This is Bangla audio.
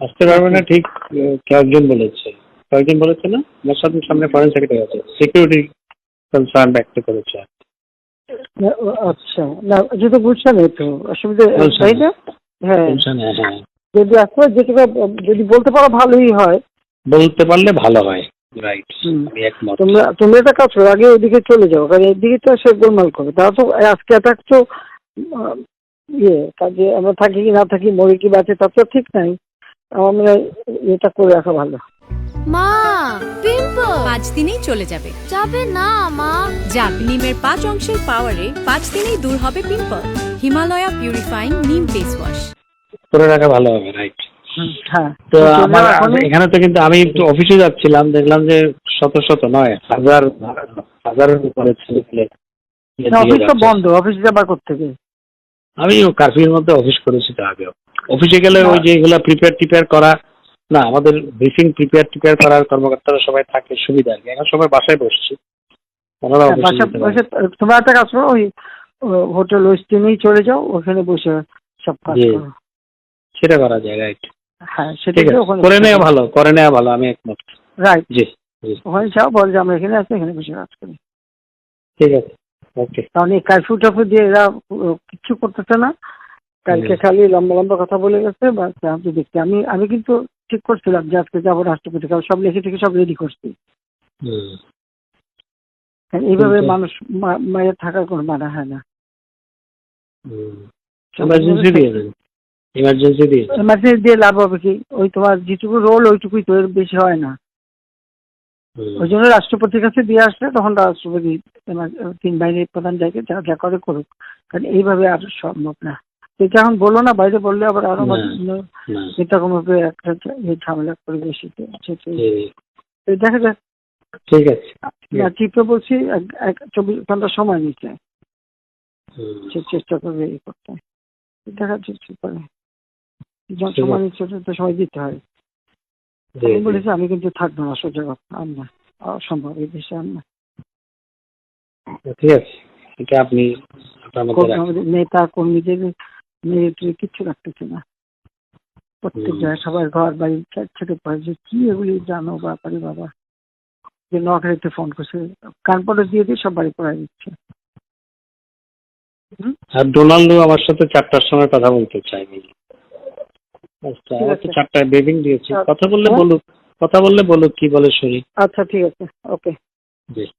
আসতে পারবে না ঠিক কয়েকজন বলেছে। কয়েকজন বলেছে না? আমার সাথে সামনে ফরেন সেক্রেটারি আছে। সিকিউরিটি কনসার্ন ব্যক্ত করেছে। আচ্ছা। না যেটা বুঝছেন এই তো অসুবিধা তাই না? হ্যাঁ। হ্যাঁ যদি আসলে যেটা যদি বলতে পারো ভালোই হয়। বলতে পারলে ভালো হয়। রাইট। তোমরা তোমরা একটা কাজ করো আগে ওইদিকে চলে যাও কারণ এদিকে তো সে গোলমাল করবে তারা তো আজকে অ্যাটাক তো ইয়ে কাজে আমরা থাকি কি না থাকি মরি কি বাঁচে তা তো ঠিক নাই। আমার এটা করে রাখা ভালো। মা পিম্পল! পাঁচ দিনেই চলে যাবে। যাবে না মা। যাক নিমের পাঁচ অংশের পাওয়ারে পাঁচ দিনেই দূর হবে pimple. Himalaya purifying neem face wash করে রাখা ভালো হবে রাইট হ্যাঁ। তো আমার এখানে তো কিন্তু আমি একটু অফিসে যাচ্ছিলাম দেখলাম যে শত শত নয় হাজার হাজারের উপরে ছেলে অফিস তো বন্ধ অফিস যাবার থেকে আমি কার্ফিউর মধ্যে অফিস করেছি তো আগেও। অফিসে গেলে ওই যে এগুলো প্রিপেয়ার টিপেয়ার করা না আমাদের ব্রিফিং প্রিপেয়ার টিপেয়ার করার কর্মকর্তারা সবাই থাকে সুবিধা আর কি। এখন সবাই বাসায় বসছি। হ্যাঁ, তোমরা একটা কাজ করো ওই হোটেল ওয়েস্টিনেই চলে যাও ওখানে বসে সব কাজ করো। সেটা করা যায় রাইট হ্যাঁ সেটা করে নেওয়া ভালো করে নেওয়া ভালো আমি একমত। রাইট জি ওখানে যাও বল যে আমরা এখানে আছি এখানে বসে কাজ করি। ঠিক আছে ওকে কারণ এই কারফিউ টাফিউ দিয়ে এরা কিচ্ছু করতেছে না। কালকে খালি লম্বা লম্বা কথা বলে গেছে বা আমি দেখছি আমি আমি কিন্তু ঠিক করছিলাম যে আজকে যাব রাষ্ট্রপতি কারণ সব লিখে থেকে সব রেডি করছি। কারণ এইভাবে মানুষ মায়ের থাকার কোনো মানা হয় না। দিয়ে। এমার্জেন্সি লাভ হবে কি? ওই তোমার যেটুকু রোল ওইটুকুই তো এর বেশি হয় না। ওই জন্য রাষ্ট্রপতির কাছে দিয়ে আসলে তখন রাষ্ট্রপতি তিন বাহিনীর প্রধান যাকে যা যা করে করুক। কারণ এইভাবে আর সম্ভব না। এটা এখন বলল না? বাইরে বললে আবার আরও এরকম ভাবে একটা এই ঝামেলা জি, দেখা যাক। ঠিক আছে। না চিফে বলছি চব্বিশ ঘণ্টা সময় হুম। সে চেষ্টা করবে এই করতে। দেখা যাচ্ছে করে। সময়। নিচ্ছে তো সময় দিতে হয়। আমি বলেছি আমি কিন্তু থাকব না সোজা কথা আর না। অসম্ভব এই দেশে আর না। ঠিক আছে। এটা আপনি নেতা কর্মীদের মিলিটারি কিচ্ছু রাখতেছে না। প্রত্যেক জায়গায় সবার ঘর বাড়ি ছ- ছোট পায় যে কি এগুলি জানো ব্যাপারে বাবা। যে নখারিতে ফোন করছে কানপটে দিয়ে দিয়ে সব বাড়ি পড়াই দিচ্ছে। আর ডোনাল্ডো আমার সাথে চারটার সময় কথা বলতে চাইনি আচ্ছা চারটায় বেবিং দিয়েছি। আচ্ছা। কথা বললে? বলুক কথা বললে বলুক কি বলে শরীর আচ্ছা ঠিক আছে। ওকে। জি।